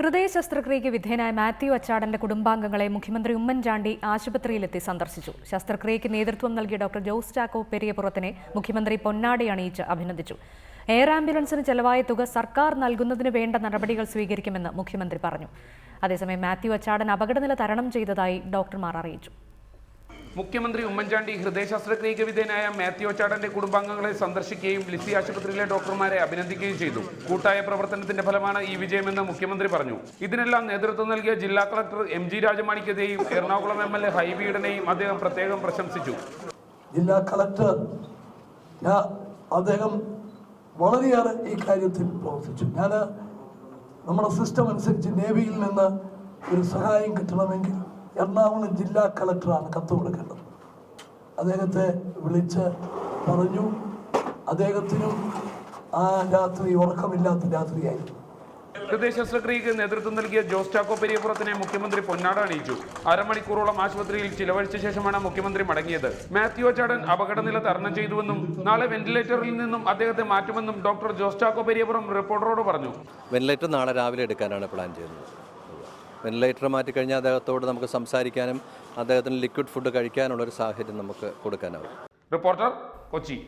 ഹൃദയ ശസ്ത്രക്രിയയ്ക്ക് വിധേയനായ മാത്യു അച്ചാടന്റെ കുടുംബാംഗങ്ങളെ മുഖ്യമന്ത്രി ഉമ്മൻചാണ്ടി ആശുപത്രിയിലെത്തി സന്ദർശിച്ചു. ശസ്ത്രക്രിയയ്ക്ക് നേതൃത്വം നൽകിയ ഡോക്ടർ ജോസ് ചാക്കോ പെരിയപുറത്തിനെ മുഖ്യമന്ത്രി പൊന്നാടി അണിയിച്ച് അഭിനന്ദിച്ചു. എയർ ആംബുലൻസിന് ചെലവായ തുക സർക്കാർ നൽകുന്നതിന് വേണ്ട നടപടികൾ സ്വീകരിക്കുമെന്ന് മുഖ്യമന്ത്രി പറഞ്ഞു. അതേസമയം മാത്യു അച്ചാടൻ അപകടനില തരണം ചെയ്തതായി ഡോക്ടർമാർ അറിയിച്ചു. മുഖ്യമന്ത്രി ഉമ്മൻചാണ്ടി ഹൃദയ ശസ്ത്രക്രിയയ്ക്ക് വിധേയനായ മാത്യു ചാടന്റെ കുടുംബാംഗങ്ങളെ സന്ദർശിക്കുകയും ലിസി ആശുപത്രിയിലെ ഡോക്ടർമാരെ അഭിനന്ദിക്കുകയും ചെയ്തു. കൂട്ടായ പ്രവർത്തനത്തിന്റെ ഫലമാണ് ഈ വിജയമെന്ന് മുഖ്യമന്ത്രി പറഞ്ഞു. ഇതിനെല്ലാം നേതൃത്വം നൽകിയ ജില്ലാ കളക്ടർ എം ജി രാജമാണിക്കെതിരെയും എറണാകുളം എം എൽ എ ഹൈബീഡനെയും അദ്ദേഹം പ്രത്യേകം പ്രശംസിച്ചു. ജില്ലാ കളക്ടർ അദ്ദേഹം വളരെയേറെ ഈ കാര്യത്തിൽ പ്രവർത്തിച്ചു. ഞാൻ നമ്മുടെ സിസ്റ്റം അനുസരിച്ച് നേവിയിൽ നിന്ന് ഒരു സഹായം കിട്ടണമെങ്കിൽ എറണാകുളം ജില്ലാ കളക്ടറാണ് കത്ത് കൊടുക്കേണ്ടത്. അദ്ദേഹത്തെ വിളിച്ച് പറഞ്ഞു അദ്ദേഹത്തിനും ആ രാത്രി ഉറക്കമില്ലാത്ത രാത്രിയായിരുന്നു. ഹൃദയ സെക്രട്ടറിക്ക് നേതൃത്വം നൽകിയ ജോസ് ചാക്കോ പെരിയപുറത്തിനെ മുഖ്യമന്ത്രി പൊന്നാട അണിയിച്ചു. അരമണിക്കൂറോളം ആശുപത്രിയിൽ ചിലവഴിച്ച ശേഷമാണ് മുഖ്യമന്ത്രി മടങ്ങിയത്. മാത്യു അച്ചാടൻ അപകടനില തരണം ചെയ്തുവെന്നും നാളെ വെന്റിലേറ്ററിൽ നിന്നും അദ്ദേഹത്തെ മാറ്റുമെന്നും ഡോക്ടർ ജോസ് ചാക്കോ പെരിയപുറം റിപ്പോർട്ടറോട് പറഞ്ഞു. വെന്റിലേറ്റർ നാളെ രാവിലെ എടുക്കാനാണ് പ്ലാൻ ചെയ്യുന്നത്. വെന്റിലേറ്റർ മാറ്റിക്കഴിഞ്ഞാൽ അദ്ദേഹത്തോട് നമുക്ക് സംസാരിക്കാനും അദ്ദേഹത്തിന് ലിക്വിഡ് ഫുഡ് കഴിക്കാനുള്ളൊരു സാഹചര്യം നമുക്ക് കൊടുക്കാനാവും. റിപ്പോർട്ടർ കൊച്ചി.